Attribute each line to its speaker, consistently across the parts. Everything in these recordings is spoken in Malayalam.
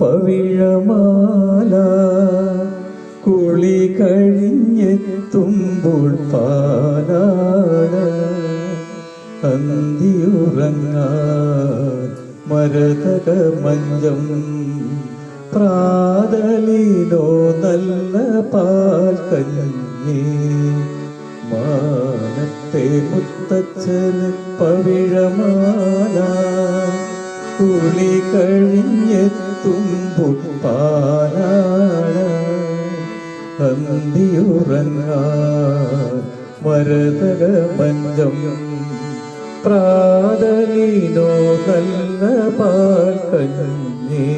Speaker 1: പവിഴമാല കുളി കഴിഞ്ഞെത്തുമ്പോൾ പാലാട അന്തിയുറങ്ങാൻ മരതക മഞ്ചം പ്രാതലിനോ നല്ല പാൽ കഞ്ഞി മാനത്തെ മുത്തച്ഛന് പവിഴമാല കുളി കഴിഞ്ഞെത്തുമ്പോൾ പാലാട അന്തിയുറങ്ങാൻ മരതക പഞ്ചം പ്രാതലിനോ നല്ല പാൽ കഞ്ഞേ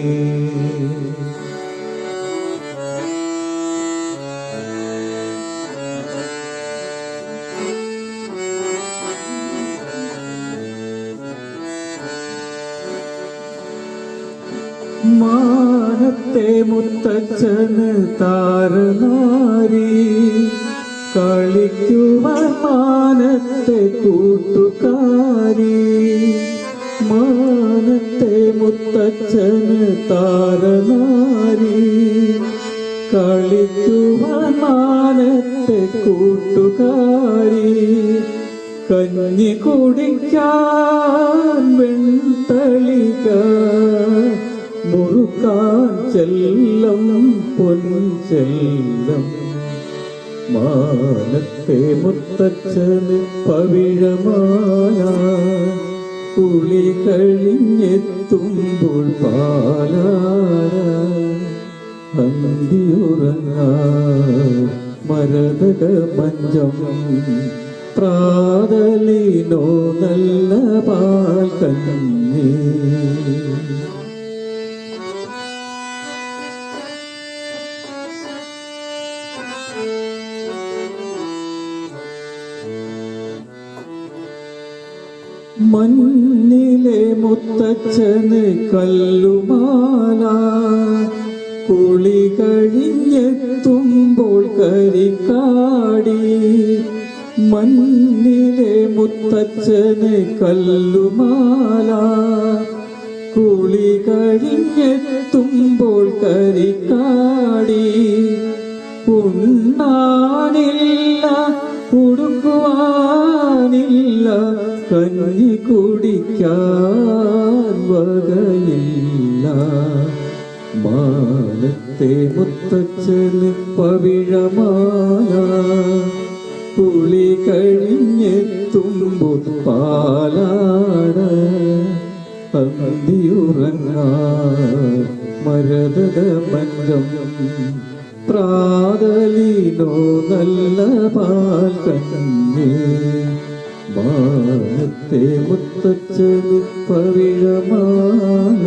Speaker 1: മാനത്തെ മുത്തച്ഛന് താരനാരി. കളിക്കുവാൻ മാനത്തെ കൂട്ടുകാരി. മാനത്തെ മുത്തച്ഛന് താരനാരി. കളിക്കുവാൻ മാനത്തെ കൂട്ടുകാരി. കഞ്ഞി കുടിക്കാൻ പൊൻചെല്ലം മാനത്തെ മുത്തച്ഛന് പവിഴമായ കുളി കഴിഞ്ഞെത്തുമ്പോൾ പാലാര. അന്തിയുറങ്ങ മരതക മഞ്ചം പ്രാതലിനോ നല്ല പാൽ കഞ്ഞി മണ്ണിലെ മുത്തച്ഛന് കല്ലുമാല. കുളി കഴിഞ്ഞെത്തുമ്പോൾ കരിക്കാടി. മണ്ണിലെ മുത്തച്ഛന് കല്ലുമാല. കുളി കഴിഞ്ഞെത്തുമ്പോൾ കരിക്കാടി. ഉണ്ണാനില്ല ഉടുക്കുവാനില്ല കഞ്ഞി കുടിക്കാൻ മാനത്തെ മുത്തച്ഛന് പവിഴമാല. പുളി കഴിഞ്ഞെത്തുമ്പോൾ പാലാട. അന്തിയുറങ്ങാൻ മരതക മഞ്ചം പ്രാതലിനോ നല്ല പാൽ കഞ്ഞി മാനത്തെ മുത്തച്ഛന് പവിഴമാല.